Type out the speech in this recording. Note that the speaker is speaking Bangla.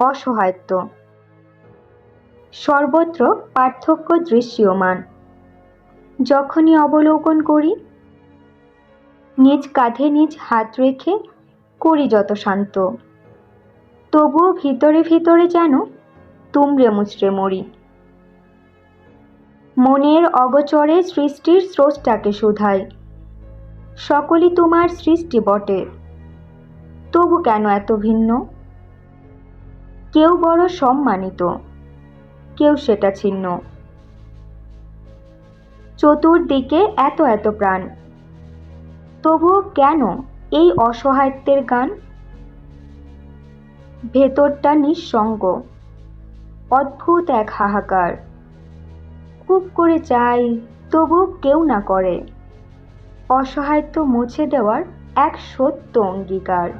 অসহায়ত্ব। সর্বত্র পার্থক্য দৃশ্যমান। যখনই অবলোকন করি, নিজ কাঁধে নিজ হাত রেখে করি যত শান্ত। তবুও ভিতরে ভিতরে যেন তুমড়ে মুচড়ে মরি। মনের অগচরে সৃষ্টির স্রোতটাকে শুধাই। সকলই তোমার সৃষ্টি বটে। তবু কেন এত ভিন্ন? কেউ বড় সম্মানিত, কেউ সেটা ছিন্ন। চতুর্দিকে এত এত প্রাণ। তবুও কেন এই অসহায়ত্বের গান? ভেতরটা নিঃসঙ্গ, অদ্ভুত এক হাহাকার। খুব করে চাই, তবু কেউ না করে। অসহায়ত্ব মুছে দেওয়ার এক সত্য অঙ্গীকার।